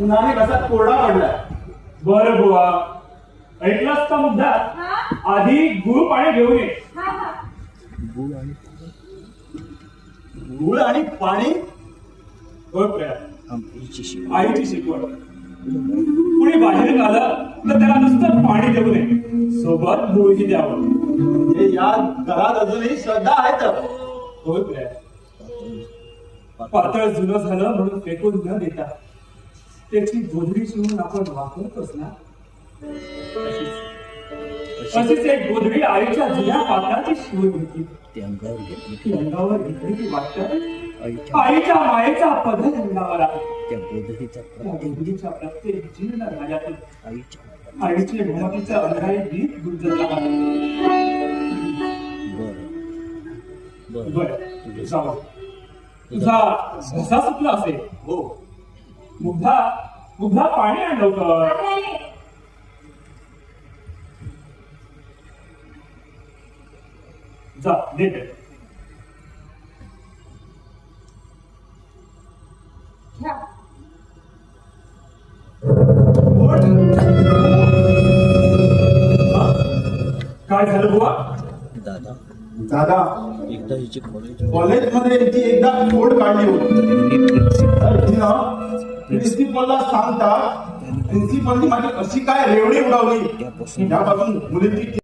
उन्हाने कसा कोरडा पडलाय? बरं बुवा. ऐकलास का मुद्दा? हा? आधी गुळ पाणी घेऊन ये. हा हा. गुळ आणि पाणी? होय प्रिया आईची शिकवण. कुणी बाहेर आलं तर त्याला नुसतं पाणी देऊ नये सोबत गुळही द्यावं. म्हणजे या घरात अजूनही श्रद्धा आहेत होय प्रिया पातळ जुनं झालं म्हणून फेकून न देता. त्याची गोधडी शिवून आपण वापरतोच ना तशीच अशीच. एक गोधडी आईच्या जुन्या पात्राची शिवून होती. ते अंगावर घेतली. ती अंगावर घेतली की वाटतं. आईच्या मायेचा पदर अंगावर त्या गोधडीचा त्या प्रत्येक जीर्ण राजातून आईच्या आईचे भूमतीचं अंधारे गीत गुंजत राहत. बर. बर. जाऊ. तुझा घसा सुटला असेल. हो. मुग्धा मुग्धा पाणी आण लवकर. जा देते. काय झालं बुवा? दादा. दादा. एकदा हिची कॉलेज कॉलेजमध्ये यांची एकदा खोड काढली होती. प्रिन्सिपलला सांगता प्रिन्सिपलनी माझी कशी काय रेवडी उडवली? त्यापासून मुलीची